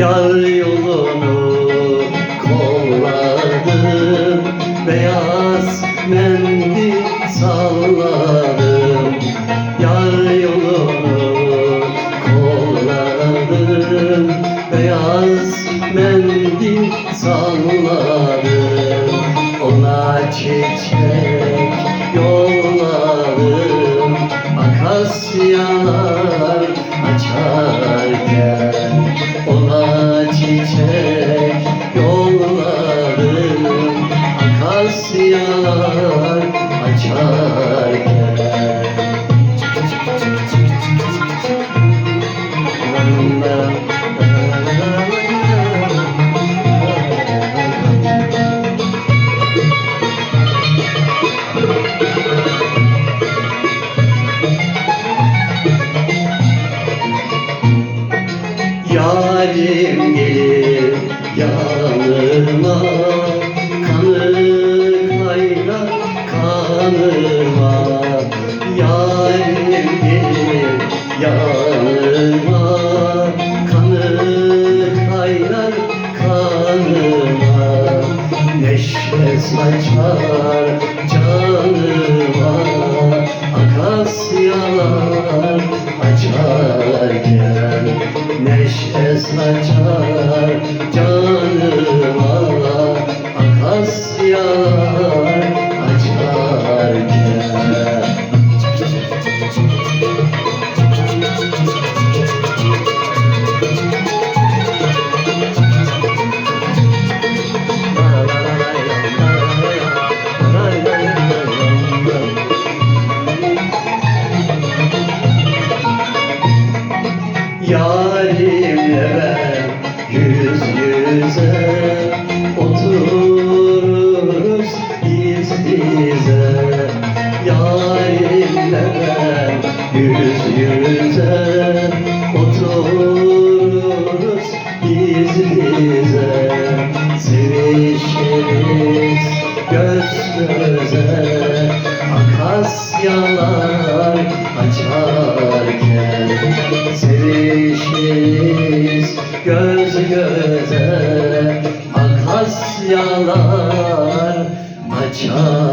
Yar yolunu kolladım Beyaz mendil salladım Yar yolunu kolladım Beyaz mendil salladım Ona çiçek Akasyalar açarken Yarim kanıma Yarim gelir yanıma Kanı kaynar kanıma Neşe saçar canıma Akasyalar açarken Neşe saçar Yarimle ben yüz yüze Otururuz diz dize Yarimle ben yüz yüze Otururuz diz dize Sevişiriz göz göze Akasyalar açarken Sevişiriz göz göze Akasyalar açar